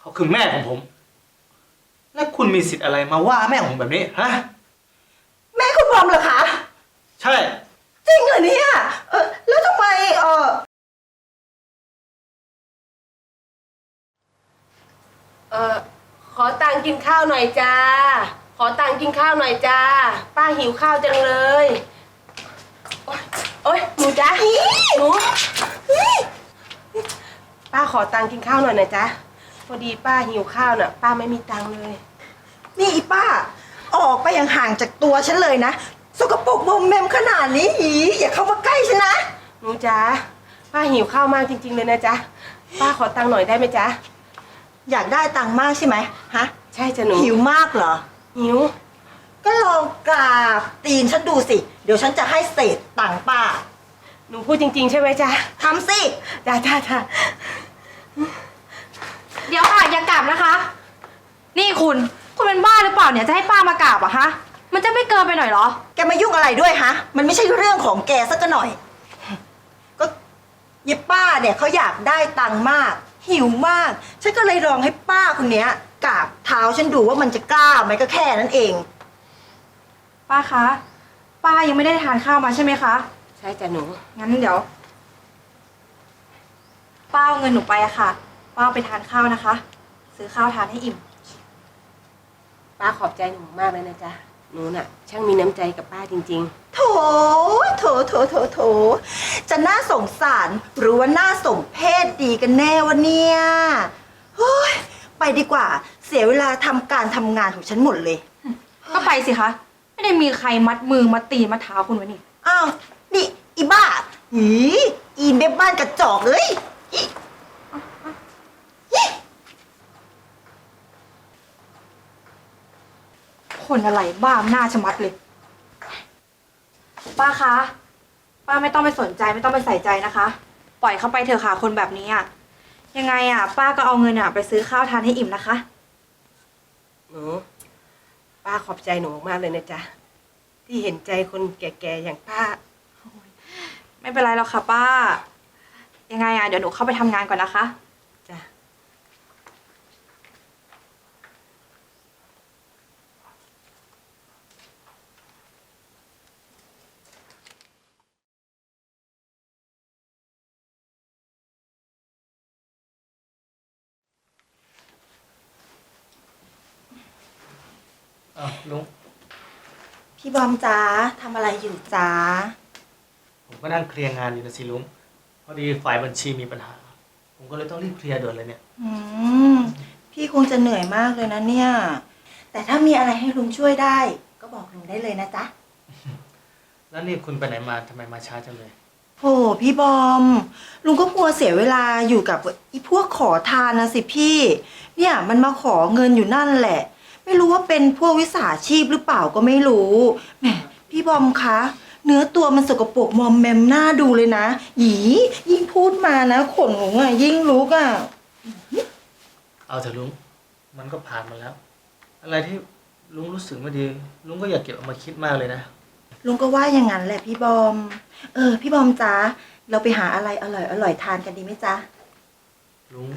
เขาคือแม่ของผม และคุณมีสิทธิ์อะไรมาว่าแม่ของผมแบบนี้ฮะแม่คุณบอมเหรอคะ ใช่ จริงเหรอเนี่ยเออแล้วทำไมเออเออขอตังค์กินข้าวหน่อยจ้า ขอตังค์กินข้าวหน่อยจ้า ป้าหิวข้าวจังเลย โอ๊ยโอ๊ยหนูจ้าหนู ป้าขอตังค์กินข้าวหน่อยนะจ๊ะ พอดีป้าหิวข้าวน่ะ ป้าไม่มีตังค์เลย นี่อีป้า ออกไปอย่างห่างจากตัวฉันเลยนะ สกปรกมอมแมมขนาดนี้อีอย่าเข้ามาใกล้ฉันนะหนูจ้าป้าหิวข้าวมากจริง ๆ เลยนะจ๊ะป้าขอตังค์หน่อยได้ไหมจ๊ะอยากได้ตังค์มากใช่ไหมฮะใช่จ้ะหนูหิวมากเหรอ หิว ก็ลองกราบตีนฉันดูสิ เดี๋ยวฉันจะให้เศษตังค์ป้า หนูพูดจริง ๆ ใช่ไหมจ๊ะทำสิ จ้าจ้าจ้า เดี๋ยวค่ะอย่ากลับนะคะ นี่คุณ คุณเป็นบ้าหรือเปล่าเนี่ยจะให้ป้ามากราบอะฮะ มันจะไม่เกินไปหน่อยเหรอ แกมายุ่งอะไรด้วยฮะ มันไม่ใช่เรื่องของแกสักหน่อย ก็ยิบป้าเนี่ยเขาอยากได้ตังค์มาก หิวมาก ฉันก็เลยลองให้ป้าคนเนี้ยกราบเท้าฉันดูว่ามันจะกล้าไหมก็แค่นั้นเอง ป้าคะ ป้ายังไม่ได้ทานข้าวมาใช่ไหมคะ ใช่จ้ะหนู งั้นเดี๋ยว ป้าเอาเงินหนูไปอะค่ะ ป้าเอาไปทานข้าวนะคะ ซื้อข้าวทานให้อิ่ม ป้าขอบใจหนูมากเลยนะจ๊ะ หนูน่ะ ช่างมีน้ำใจกับป้าจริง โถ โถ โถ โถ โถ จะน่าสงสารหรือว่าน่าสมเพศดีกันแน่วะเนี่ยเฮ้ยไปดีกว่า เสียเวลาทำการทำงานของฉันหมดเลย ก็ไปสิคะ ไม่ได้มีใครมัดมือมัดตีนมัดเท้าคุณไว้นี่ อ้าว นี่ อีบ้าหีอีเบบบ้านกระจอกเอ้ยอีอี คนอะไรบ้าหน้าชะมัดเลย ป้าคะ ป้าไม่ต้องไปสนใจไม่ต้องไปใส่ใจนะคะ ปล่อยเขาไปเถอะค่ะคนแบบนี้อะยังไงอะป้าก็เอาเงินอะไปซื้อข้าวทานให้อิ่มนะคะๆหนูป้าขอบใจหนูมากเลยนะจ๊ะ ที่เห็นใจคนแก่ๆอย่างป้า ไม่เป็นไรหรอกค่ะ ป้า ยังไงอะเดี๋ยวหนูเข้าไปทำงานก่อนนะคะจ้ะ อ้าวลุง พี่บ อมจ้าทำอะไรอยู่จ้าผมก็นั่งเคลียร์งานอยู่นะสิลุงพอดีฝ่ายบัญชีมีปัญหา ผมก็เลยต้องรีบเคลียร์ด่วนเลยเนี่ย อืม พี่คงจะเหนื่อยมากเลยนะเนี่ย แต่ถ้ามีอะไรให้ลุงช่วยได้ ก็บอกลุงได้เลยนะจ๊ะแล้วนี่คุณไปไหนมาทำไมมาช้าจังเลยโหพี่บอม ลุงก็กลัวเสียเวลาอยู่กับอีพวกขอทานนะสิพี่ เนี่ยมันมาขอเงินอยู่นั่นแหละ ไม่รู้ว่าเป็นพวกวิสาชีพหรือเปล่าก็ไม่รู้แหมพี่บอมคะ เนื้อตัวมันสกปรกมอมแมมหน้าดูเลยนะ หยียิ่งพูดมานะขนลุงอะยิ่งลุกอะเอาเถอะลุง มันก็ผ่านมาแล้ว อะไรที่ลุงรู้สึกไม่ดี ลุงก็อย่าเก็บเอามาคิดมากเลยนะ ลุงก็ว่าอย่างนั้นแหละพี่บอม เออ พี่บอมจ๊ะเราไปหาอะไรอร่อยอร่อยทานกันดีไหมจ๊ะลุง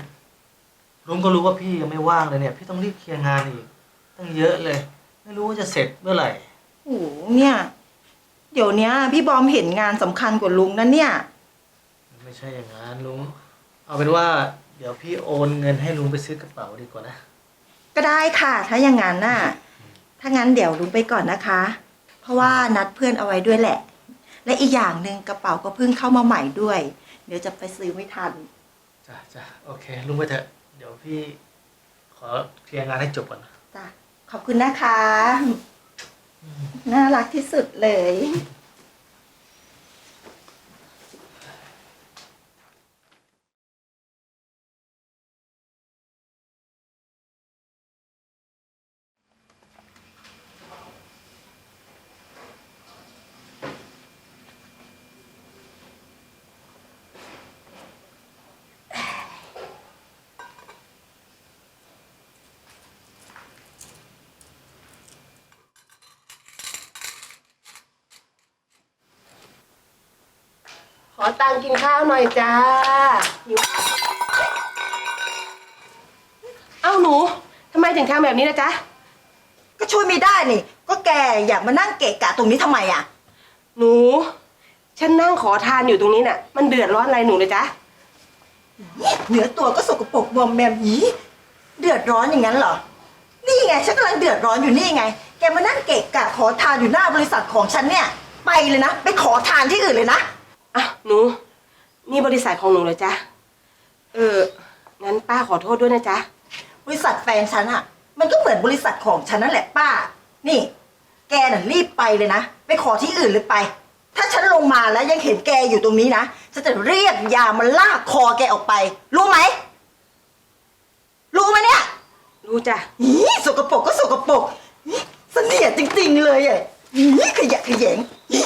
ลุงก็รู้ว่าพี่ยังไม่ว่างเลยเนี่ย พี่ต้องรีบเคลียร์งานอีก ตั้งเยอะเลย ไม่รู้ว่าจะเสร็จเมื่อไหร่โอ้โหเนี่ย เดี๋ยวเนี้ย พี่บอมเห็นงานสำคัญกว่าลุงนะเนี่ย ไม่ใช่อย่างนั้นลุง เอาเป็นว่า เดี๋ยวพี่โอนเงินให้ลุงไปซื้อกระเป๋าดีกว่านะ ก็ได้ค่ะ ถ้าอย่างนั้นน่ะ ถ้างั้นเดี๋ยวลุงไปก่อนนะคะ เพราะว่านัดเพื่อนเอาไว้ด้วยแหละ และอีกอย่างหนึ่งกระเป๋าก็เพิ่งเข้ามาใหม่ด้วย เดี๋ยวจะไปซื้อไม่ทัน จ้ะจ้ะโอเคลุงไปเถอะ เดี๋ยวพี่ขอเคลียร์งานให้จบก่อนนะ จ้ะ ขอบคุณนะคะ น่ารักที่สุดเลย อตังค์กินข้าวหน่อยจ้าหิวาหนูทำไมถึงทำแบบนี้นะจ๊ะ ก็ช่วยไม่ได้นี่ ก็แกอยากมานั่งเกะกะตรงนี้ทำไมอะ หนู ฉันนั่งขอทานอยู่ตรงนี้น่ะ มันเดือดร้อนอะไรหนูเลยจ๊ะ เหนือตัวก็สกปรกบวมแมมหีเดือดร้อนอย่างนั้นเหรอ นี่ไงฉันกำลังเดือดร้อนอยู่นี่ไง แกมานั่งเกะกะขอทานอยู่หน้าบริษัทของฉันเนี่ย ไปเลยนะ ไปขอทานที่อื่นเลยนะ อะหนู นี่บริษัทของหนูเลยจ๊ะ เออ งั้นป้าขอโทษด้วยนะจ๊ะ บริษัทแฟนฉันอะมันก็เหมือนบริษัทของฉันนั่นแหละป้า นี่ แกน่ะรีบไปเลยนะ ไปขอที่อื่นเลยไป ถ้าฉันลงมาแล้วยังเห็นแกอยู่ตรงนี้นะฉันจะเรียกยามาลากคอแกออกไป รู้ไหม รู้ไหมเนี่ยรู้จ้ะ อีสกปรกก็สกปรกอีเสนียดจริง ๆ เลยอะอีขยะแขยงอี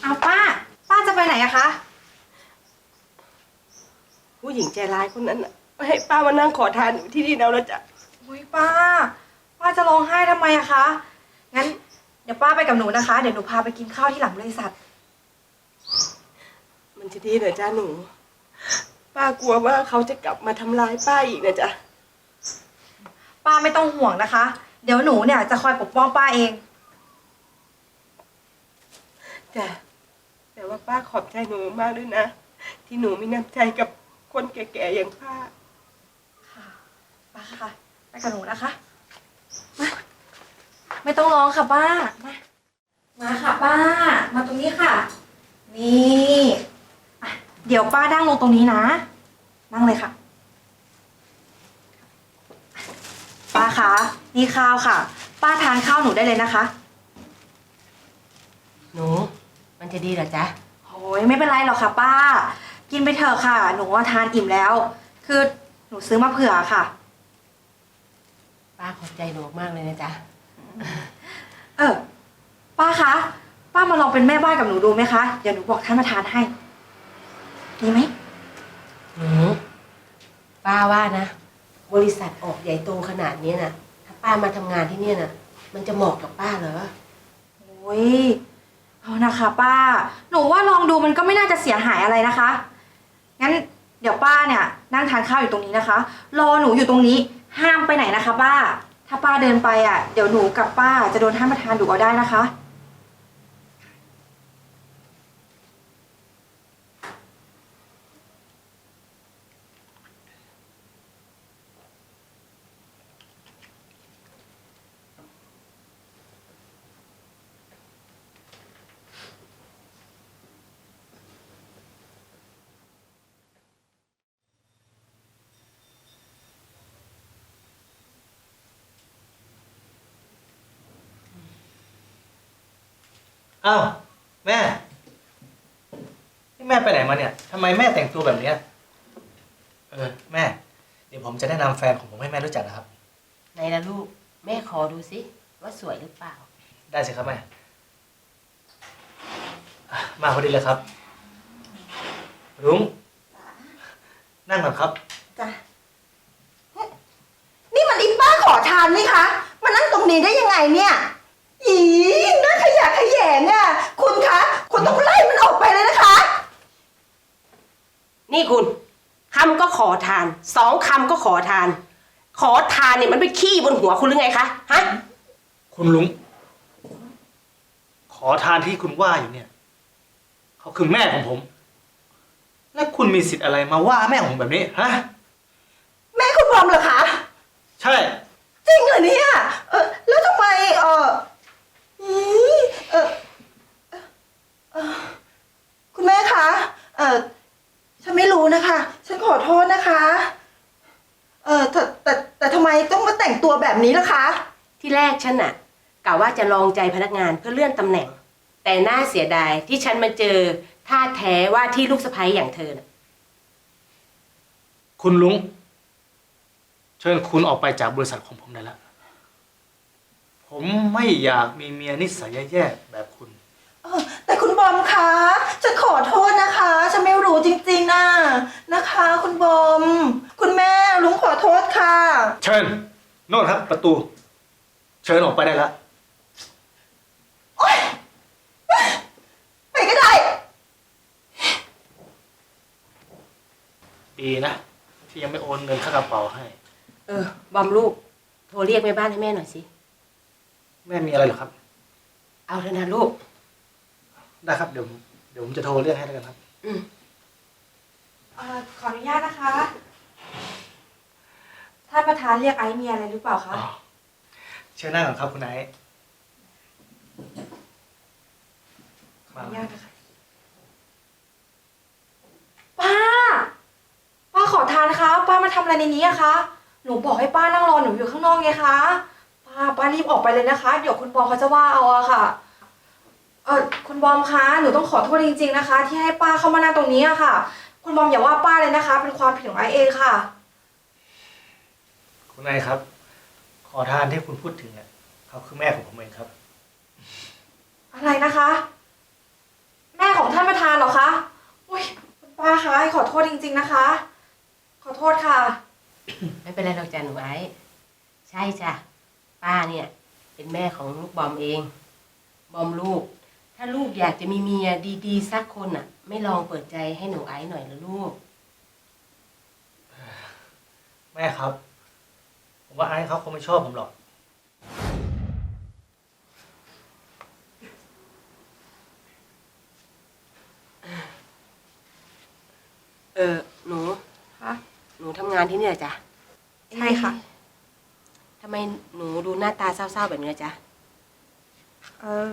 เอาป้า ป้าจะไปไหนอะคะ ผู้หญิงใจร้ายคนนั้นน่ะให้ป้ามานั่งขอทานอยู่ที่นี่แล้วนะจ๊ะอุ้ยป้า ป้าจะร้องไห้ทำไมอะคะ งั้นเดี๋ยวป้าไปกับหนูนะคะ เดี๋ยวหนูพาไปกินข้าวที่หลังบริษัท มันจะดีเหรอจ้าหนู ป้ากลัวว่าเขาจะกลับมาทำร้ายป้าอีกนะจ๊ะป้าไม่ต้องห่วงนะคะ เดี๋ยวหนูเนี่ยจะคอยปกป้องป้าเอง จ้ะแต่ว่าป้าขอบใจหนูมากด้วยนะ ที่หนูมีน้ำใจกับ คนแก่ๆอย่างป้าค่ะป้าค่ะไปกับหนูนะคะมาไม่ต้องร้องค่ะป้ามามาค่ะป้า มาตรงนี้ค่ะ นี่อะเดี๋ยวป้านั่งลงตรงนี้นะ นั่งเลยค่ะ ป้าคะนี่ข้าวค่ะ ป้าทานข้าวหนูได้เลยนะคะ หนู มันจะดีเหรอจ๊ะ โอ้ยไม่เป็นไรหรอกค่ะป้า กินไปเถอะค่ะ หนูว่าทานอิ่มแล้ว คือหนูซื้อมาเผื่อค่ะ ป้าขอบใจหนูมากเลยนะจ๊ะ เออ ป้าคะ ป้ามาลองเป็นแม่บ้านกับหนูดูไหมคะ เดี๋ยวหนูบอกท่านประธานให้ ดีไหม หนูป้าว่านะ บริษัทออกใหญ่โตขนาดนี้นะถ้าป้ามาทำงานที่เนี่ยนะมันจะเหมาะกับป้าเหรอ โอ้ยเอานะคะ ป้า หนูว่าลองดูมันก็ไม่น่าจะเสียหายอะไรนะคะ งั้นเดี๋ยวป้าเนี่ยนั่งทานข้าวอยู่ตรงนี้นะคะ รอหนูอยู่ตรงนี้ห้ามไปไหนนะคะ ป้า ถ้าป้าเดินไปอะเดี๋ยวหนูกับป้าจะโดนท่านประธานดุเอาได้นะคะ อ้าวแม่นี่แม่ไปไหนมาเนี่ยทำไมแม่แต่งตัวแบบเนี้ยเออแม่ เดี๋ยวผมจะแนะนำแฟนของผมให้แม่รู้จักนะครับ ไหนล่ะลูก แม่ขอดูสิว่าสวยหรือเปล่า ได้สิครับแม่อะมาพอดีเลยครับ รุ้งนั่งก่อนครับ จ้ะนี่มันอีป้าขอทานนี่คะ มานั่งตรงนี้ได้ยังไงเนี่ย อีน่าขยะแขยงอะ คุณคะ คุณต้องไล่มันออกไปเลยนะคะ นี่คุณคำก็ขอทานสองคำก็ขอทาน ขอทานเนี่ยมันไปขี้บนหัวคุณหรือไงคะฮะคุณลุง ขอทานที่คุณว่าอยู่เนี่ย เขาคือแม่ของผม และคุณมีสิทธิ์อะไรมาว่าแม่ของผมแบบนี้ฮะแม่คุณบอมเหรอคะ ใช่ จริงเหรอเนี่ย เออแล้วทำไมเอออีเออเออคุณแม่คะ เออฉันไม่รู้นะคะ ฉันขอโทษนะคะ เออแต่แต่แต่ทำไมต้องมาแต่งตัวแบบ นี้ล่ะคะ ที่แรกฉันน่ะกะว่าจะลองใจพนักงานเพื่อเลื่อนตำแหน่ง แต่น่าเสียดายที่ฉันมาเจอท่าแท้ว่าที่ลูกสะใภ้อย่างเธอน่ะคุณลุง เชิญคุณออกไปจากบริษัทของผมได้แล้ว ผมไม่อยากมีเมียนิสัยแย่ๆแบบคุณ เออแต่คุณบอมคะฉันขอโทษนะคะ ฉันไม่รู้จริงๆนะนะคะ คุณบอม คุณแม่ลุงขอโทษค่ะ เชิญ โน่นครับ ประตู เชิญออกไปได้แล้วไปก็ได้ ดีนะ ที่ยังไม่โอนเงินค่ากระเป๋าให้ เออ บอมลูก โทรเรียกแม่บ้านให้แม่หน่อยสิ แม่มีอะไรเหรอครับ เอาเถอะนะลูก ได้ครับ เดี๋ยวผมเดี๋ยวผมจะโทรเรียกให้แล้วกันครับ อืม เอ่อขออนุญาตนะคะ ท่านประธานเรียกไอซ์มีอะไรหรือเปล่าคะ อ๋อเชิญนั่งก่อนครับคุณไอซ์ขอมาอนุญาตนะคะป้า ป้าขอทานนะคะ ป้ามาทำอะไรในนี้อะคะ หนูบอกให้ป้านั่งรอหนูอยู่ข้างนอกไงคะ ป้า ป้ารีบออกไปเลยนะคะ เดี๋ยวคุณบอมเขาจะว่าเอาอะค่ะ เออคุณบอมคะ หนูต้องขอโทษจริง ๆนะคะ ที่ให้ป้าเข้ามานั่งตรงนี้อะค่ะ คุณบอมอย่าว่าป้าเลยนะคะ เป็นความผิดของไอซ์เองค่ะ คุณไอซ์ครับ ขอทานที่คุณพูดถึงเนี่ยเขาคือแม่ของผมเองครับ อะไรนะคะ แม่ของท่านประธานเหรอคะอุ้ยคุณป้าคะขอโทษจริง ๆนะคะ ขอโทษค่ะ ไม่เป็นไรหรอกจ้ะหนูไอซ์ใช่จ้ะป้าเนี่ย เป็นแม่ของลูกบอมเอง บอมลูก ถ้าลูกอยากจะมีเมียดีๆสักคนอะ ไม่ลองเปิดใจให้หนูไอซ์หน่อยเหรอลูก แม่ครับ ผมว่าไอซ์เขาคงไม่ชอบผมหรอก เออ หนู คะหนูทำงานที่นี่เหรอจ๊ะใช่ค่ะเอ๊ทำไมหนูดูหน้าตาเศร้าๆแบบนี้ล่ะจ๊ะ เออ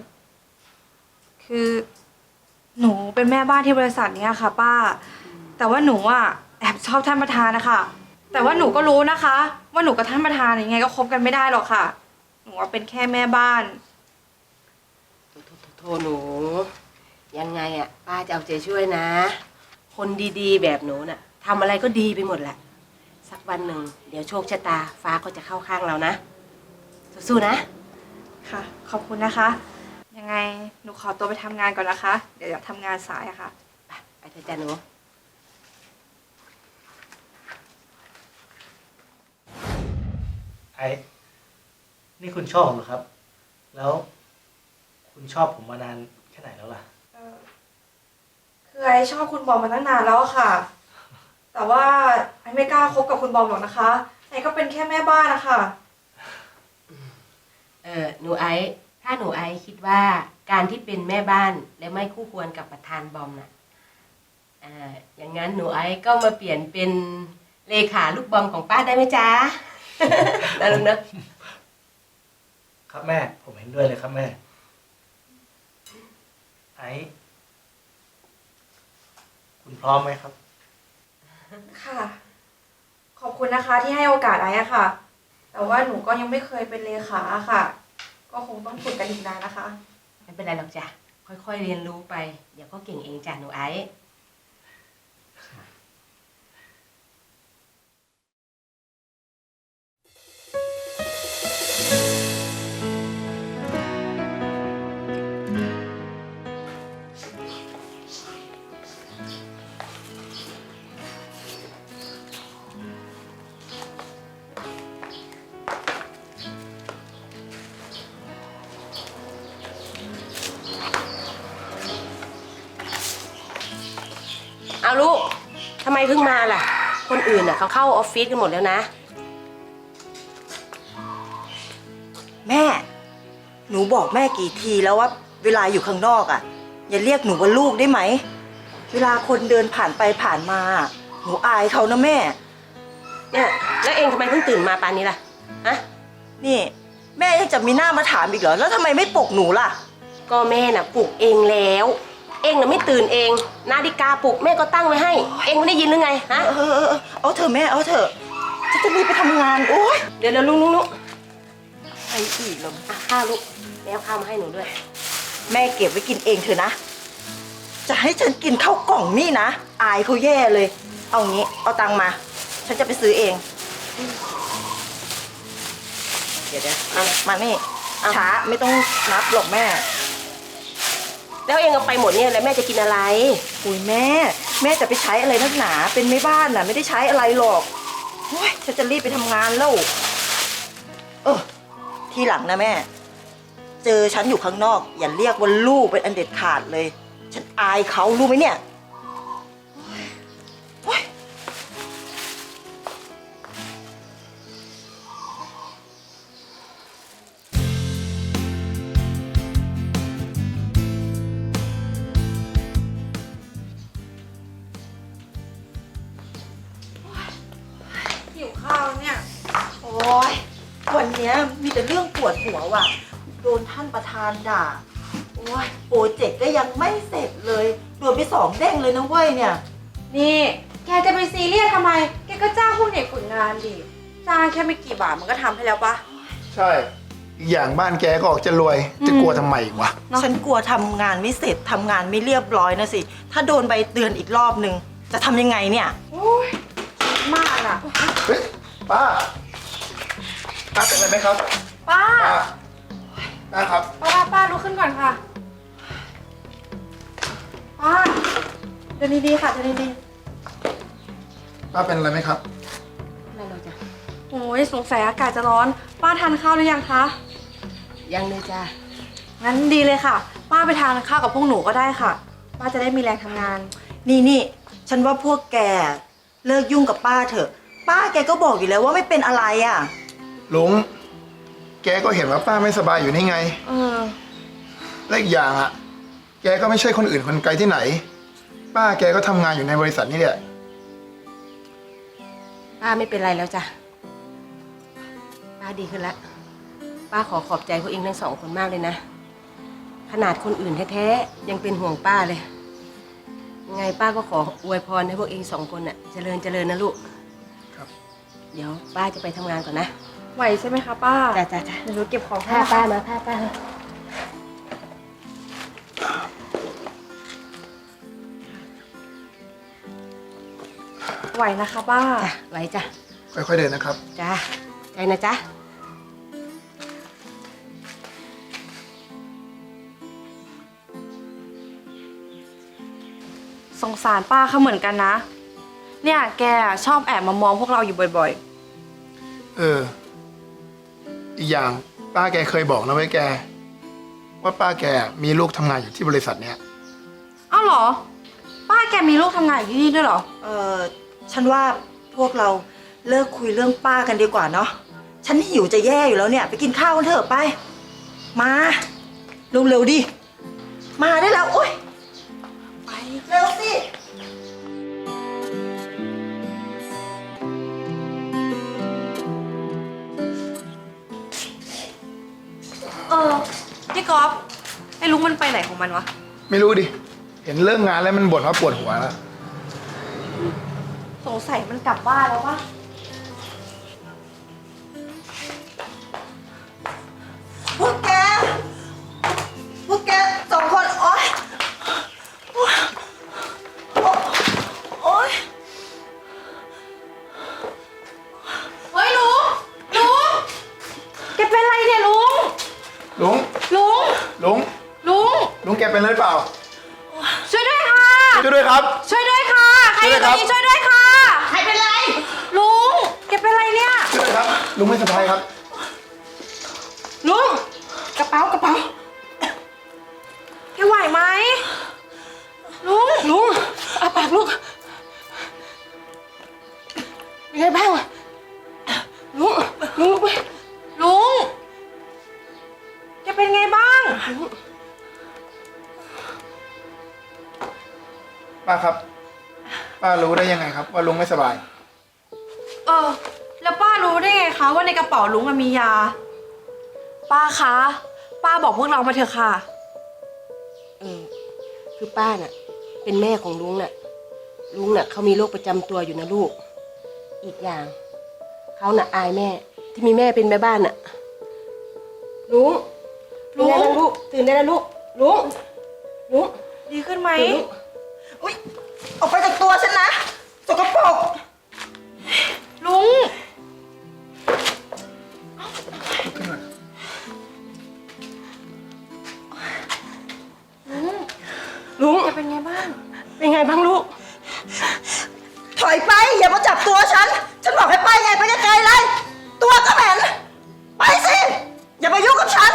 คือหนูเป็นแม่บ้านที่บริษัทเนี้ยค่ะ ป้า แต่ว่าหนูอะแอบชอบท่านประธานนะคะ แต่ว่าหนูก็รู้นะคะ ว่าหนูกับท่านประธานยังไงก็คบกันไม่ได้หรอกค่ะ หนูว่าเป็นแค่แม่บ้าน โทโทโทโทหนู ยังไงอะป้าจะเอาใจช่วยนะ คนดีๆ แบบหนูน่ะทำอะไรก็ดีไปหมดแหละ สักวันหนึ่ง เดี๋ยวโชคชะตาฟ้าก็จะเข้าข้างเรานะ สู้ๆนะ ค่ะ ขอบคุณนะคะ ยังไงหนูขอตัวไปทำงานก่อนนะคะ เดี๋ยวจะทำงานสายอะค่ะ ไปไปเถอะจ้ะหนู ไอซ์นี่คุณชอบผมเหรอครับ แล้ว คุณชอบผมมานานแค่ไหนแล้วล่ะ เอ่อคือไอชอบคุณบอมมาตั้งนานแล้วอะค่ะ แต่ว่าไอไม่กล้าคบกับคุณบอมหรอกนะคะไอก็เป็นแค่แม่บ้านนะคะเออหนูไอซ์ถ้าหนูไอซ์คิดว่าการที่เป็นแม่บ้านและไม่คู่ควรกับประธานบอมน่ะเอ่ออย่างนั้นหนูไอซ์ก็มาเปลี่ยนเป็นเลขาลูกบอมของป้าได้ไหมจ๊ะ นะลุงเนอะครับแม่ ผมเห็นด้วยเลยครับแม่ ไอซ์คุณพร้อมไหมครับ ค่ะ ขอบคุณนะคะที่ให้โอกาสไออะค่ะ แต่ว่าหนูก็ยังไม่เคยเป็นเลขาอะค่ะ ก็คงต้องฝึกกันอีกนานนะคะ ไม่เป็นไรหรอกจ้ะค่อยๆเรียนรู้ไป เดี๋ยวก็เก่งเองจ้ะหนูไอซ์ อื่นน่ะเขาเข้าออฟฟิศกันหมดแล้วนะ แม่ หนูบอกแม่กี่ทีแล้วว่า เวลาอยู่ข้างนอกอะ่ะ อย่าเรียกหนูว่าลูกได้ไหม เวลาคนเดินผ่านไปผ่านมา หนูอายเขานะแม่ เนี่ยแล้วเองทำไมเพิ่งตื่นมาปานนี้ล่ะฮะนี่ แม่ยังจะมีหน้ามาถามอีกเหรอ แล้วทำไมไม่ปลุกหนูล่ะ ก็แม่น่ะปลุกเองแล้ว เองน่ะไม่ตื่นเอง นาฬิกาปลุกแม่ก็ตั้งไว้ให้ เองไม่ได้ยินหรือไงฮะ เออเออเออเอาเถอะแม่เอาเถอะจะจะรีบไปทำงาน โอ๊ยเดี๋ยวเดี๋ยวลุงลุงลุงไออีกแล้วอะข้าวลูกแม่เอาข้าวมาให้หนูด้วย แม่เก็บไว้กินเองเถอะนะ จะให้ฉันกินข้าวกล่องนี่นะ อายเขาแย่เลย เอางี้ เอาตังค์มา ฉันจะไปซื้อเอง เดี๋ยวเดี๋ยวเอามานี่ เอา ช้าไม่ต้องนับหรอกแม่ แล้วเองเอาไปหมดเนี่ยแล้วแม่จะกินอะไร อุ้ยแม่ แม่จะไปใช้อะไรนักหนาเป็นไม่บ้านน่ะ ไม่ได้ใช้อะไรหรอกโอ้ยฉันจะรีบไปทำงานแล้วเออทีหลังนะแม่ เจอฉันอยู่ข้างนอก อย่าเรียกว่าลูกเป็นอันเด็ดขาดเลย ฉันอายเขารู้ไหมเนี่ย มีแต่เรื่องปวดหัวว่ะ โดนท่านประธานด่า โอ้ยโปรเจกต์ก็ยังไม่เสร็จเลยโดนไปสองเด้งเลยนะเว้ยเนี่ย นี่ แกจะไปซีเรียสทำไม แกก็จ้างพวกเด็กฝึกงานดิ จ้างแค่ไม่กี่บาทมันก็ทำให้แล้วปะ ใช่ อีกอย่างบ้านแกก็ออกจะรวย จะกลัวทำไมอีกวะ เนอะ ฉันกลัวทำงานไม่เสร็จทำงานไม่เรียบร้อยนะสิ ถ้าโดนใบเตือนอีกรอบนึง จะทำยังไงเนี่ย โอ้ยคิดมากอะ เฮ้ยป้า ป้าเป็นอะไรไหมครับป้า ป้าป้าครับป้าป้าป้าลุกขึ้นก่อนค่ะ ป้าเดินดีๆค่ะเดินดีป้าเป็นอะไรไหมครับนั่นเราจะๆโอ้ยสงสัยอากาศจะร้อน ป้าทานข้าวหรือยังคะ ยังเลยจ้างั้นดีเลยค่ะ ป้าไปทานข้าวกับพวกหนูก็ได้ค่ะ ป้าจะได้มีแรงทำงาน นี่นี่ฉันว่าพวกแกเลิกยุ่งกับป้าเถอะ ป้าแกก็บอกอยู่แล้วว่าไม่เป็นอะไรอะ ลุง แกก็เห็นว่าป้าไม่สบายอยู่นี่ไง เออ และอีกอย่างอะแกก็ไม่ใช่คนอื่นคนไกลที่ไหน ป้าแกก็ทำงานอยู่ในบริษัทนี่แหละ ป้าไม่เป็นไรแล้วจ้ะ ป้าดีขึ้นแล้ว ป้าขอขอบใจพวกเองทั้งสองคนมากเลยนะ ขนาดคนอื่นแท้ๆ ยังเป็นห่วงป้าเลย ยังไงป้าก็ขออวยพรให้พวกเองสองคนน่ะ เจริญเจริญนะลูกครับ เดี๋ยวป้าจะไปทำงานก่อนนะ ไหวใช่ไหมคะป้าจ้าจ้าจ้าเดี๋ยวหนูเก็บของให้ผ้านะคะป้ามาผ้าป้ามาไหวนะคะป้า จ้ะไว้จ้ะค่อยๆเดินนะครับ จ้าใจนะจ๊ะสงสารป้าเขาเหมือนกันนะ เนี่ยแกชอบแอบมามองพวกเราอยู่บ่อยเออ อีกอย่างป้าแกเคยบอกนะไว้ยแก ว่าป้าแกมีลูกทำงานอยู่ที่บริษัทเนี้ยๆอ้าวเหรอ ป้าแกมีลูกทำงานอยู่ที่นี่ด้วยเหรอ เออฉันว่าพวกเราเลิกคุยเรื่องป้ากันดีกว่าเนาะ ฉันหิวจะแย่อยู่แล้วเนี่ย ไปกินข้าวกันเถอะไป มา เร็วๆดิ มาได้แล้วโอ๊ ไอ้ลุงมันไปไหนของมันวะ ไม่รู้ดิ เห็นเลิกงานแล้วมันบ่นว่าปวดหัวแล้ว สงสัยมันกลับบ้านแล้วปะ วยด้วยครับ ช่วยด้วยค่ะ ใครอยู่ตรงนี้ช่ช่ววยยด้ด้ววยยครัค่ะบใครเป็นไร ลุงแกเป็นไรเนี่ย ช่วยด้วยครับ ลุงไม่สบายครับ ลุง กระเป๋ากระเป๋าแกไหวไหม ลุง ลุงอาปากลูกเป็นไงบ้างลุง ลุงลุกไหมลุงแกเป็นไงบ้าง ป้าครับ ป้ารู้ได้ยังไงครับ ว่าลุงไม่สบาย เออ แล้วป้ารู้ได้ไงคะว่าในกระเป๋าลุงอะมียา ป้าคะ ป้าบอกพวกเรามาเถอะค่ะ เออคือป้าน่ะ เป็นแม่ของลุงน่ะ ลุงน่ะเขามีโรคประจำตัวอยู่นะลูก อีกอย่าง เขาน่ะอายแม่ ที่มีแม่เป็นแม่บ้านน่ะ ลุงลุง ตื่นได้แล้วลูก ตื่นได้แล้วลูก ลุง ลุงดีขึ้นไหม ตื่นลูก อุ๊ยออกไปจากตัวฉันนะ สกปรก ลุง ลุงจะเป็นไงบ้าง เป็นไงบ้างลูก ถอยไป อย่ามาจับตัวฉัน ฉันบอกให้ไปไงไปไกลเลย ตัวก็เหม็น ไปสิ อย่ามายุ่งกับฉัน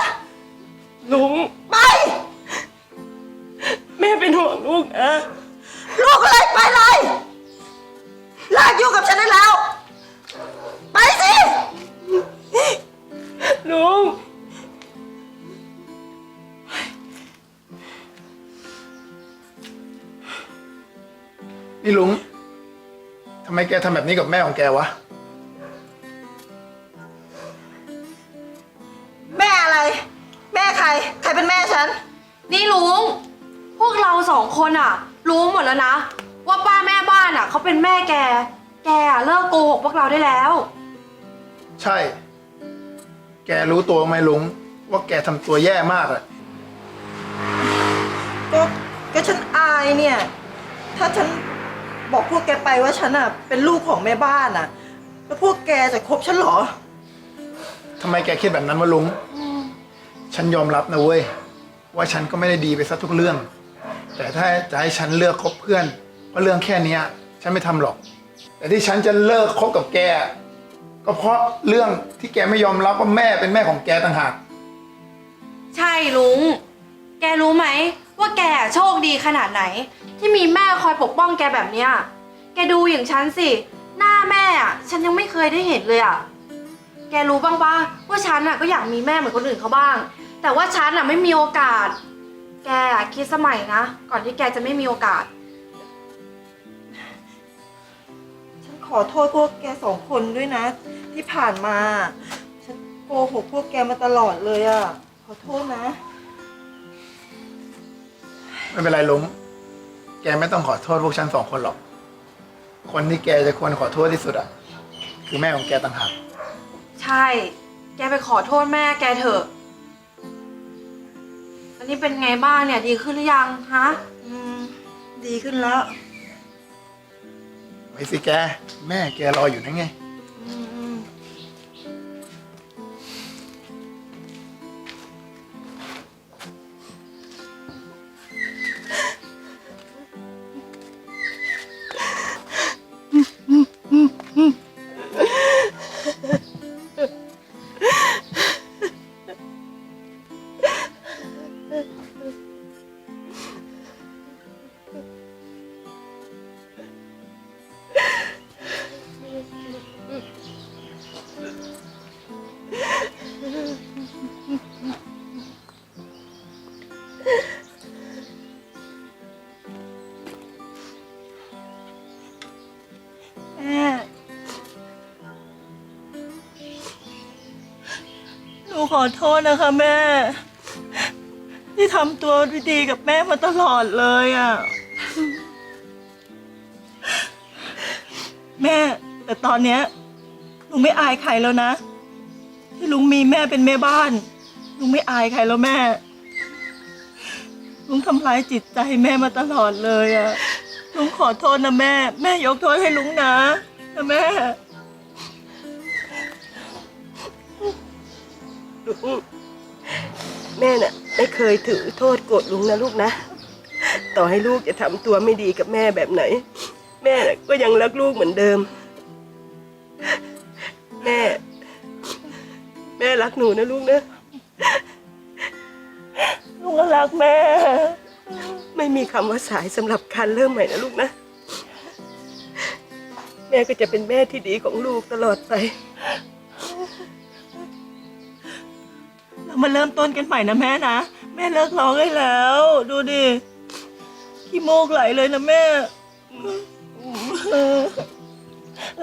ลุง ไป แม่เป็นห่วงลูกนะ ทำไมแกทำแบบนี้กับแม่ของแกวะ แม่อะไร แม่ใคร ใครเป็นแม่ฉัน นี่ลุง พวกเราสองคนอะรู้หมดแล้วนะ ว่าป้าแม่บ้านอะเขาเป็นแม่แก แกอะเลิกโกหกพวกเราได้แล้ว ใช่ แกรู้ตัวไหมลุง ว่าแกทำตัวแย่มากอะก็ก็ฉันอายเนี่ย ถ้าฉัน บอกพวกแกไปว่าฉันอะเป็นลูกของแม่บ้านอะ แล้วพวกแกจะคบฉันเหรอ ทำไมแกคิดแบบนั้นวะลุง ฉันยอมรับนะเว้ย ว่าฉันก็ไม่ได้ดีไปซะทุกเรื่อง แต่ถ้าจะให้ฉันเลือกคบเพื่อนว่าเรื่องแค่เนี้ย ฉันไม่ทำหรอก แต่ที่ฉันจะเลิกคบกับแก ก็เพราะเรื่องที่แกไม่ยอมรับว่าแม่เป็นแม่ของแกต่างหาก ใช่ลุง แกรู้ไหมว่าแกโชคดีขนาดไหน ที่มีแม่คอยปกป้องแกแบบเนี้ย แกดูอย่างฉันสิ หน้าแม่อะฉันยังไม่เคยได้เห็นเลยอะแกรู้บ้างปะว่าฉันอะก็อยากมีแม่เหมือนคนอื่นเขาบ้าง แต่ว่าฉันอะไม่มีโอกาส แกอะคิดสมัยนะ ก่อนที่แกจะไม่มีโอกาส ฉันขอโทษพวกแกสองคนด้วยนะ ที่ผ่านมา ฉันโกหกพวกแกมาตลอดเลยอะ ขอโทษนะ ไม่เป็นไรลุง แกไม่ต้องขอโทษพวกฉันสองคนหรอก คนที่แกจะควรขอโทษที่สุดอะคือแม่ของแกต่างหาก ใช่ แกไปขอโทษแม่แกเถอะ อันนี้เป็นไงบ้างเนี่ยดีขึ้นหรือยังฮะ อืม ดีขึ้นแล้วไปสิแก แม่แกรออยู่นั่นไง อโทษนะคะแม่ ที่ทำตัวดีกับแม่มาตลอดเลยอะ แม่ แต่ตอนเนี้ยลุงไม่อายใครแล้วนะ ที่ลุงมีแม่เป็นแม่บ้าน ลุงไม่อายใครแล้วแม่ ลุงทำร้ายจิตใจแม่มาตลอดเลยอะ ลุงขอโทษนะแม่ แม่ยกโทษให้ลุงนะนะแม่ ลุงแม่น่ะ ไม่เคยถือโทษโกรธลุงนะลูกนะ ต่อให้ลูกจะทำตัวไม่ดีกับแม่แบบไหน แม่น่ะ ก็ยังรักลูกเหมือนเดิม แม่ แม่รักหนูนะลูกนะ ลุงก็รักแม่ ไม่มีคำว่าสายสำหรับการเริ่มใหม่นะลูกนะ แม่ก็จะเป็นแม่ที่ดีของลูกตลอดไป เรามาเริ่มต้นกันใหม่นะแม่นะ แม่เลิกร้องได้แล้ว ดูดิขี้โมกไหลเลยนะแม่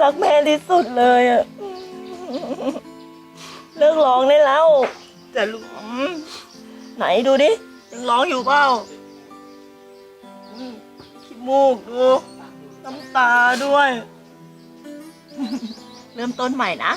รักแม่ที่สุดเลยอะเลิกร้องได้แล้วจะลูกอืมไหนดูดิยังร้องอยู่เปล่าขี้มูกดูน้ำตาด้วย เริ่มต้นใหม่นะ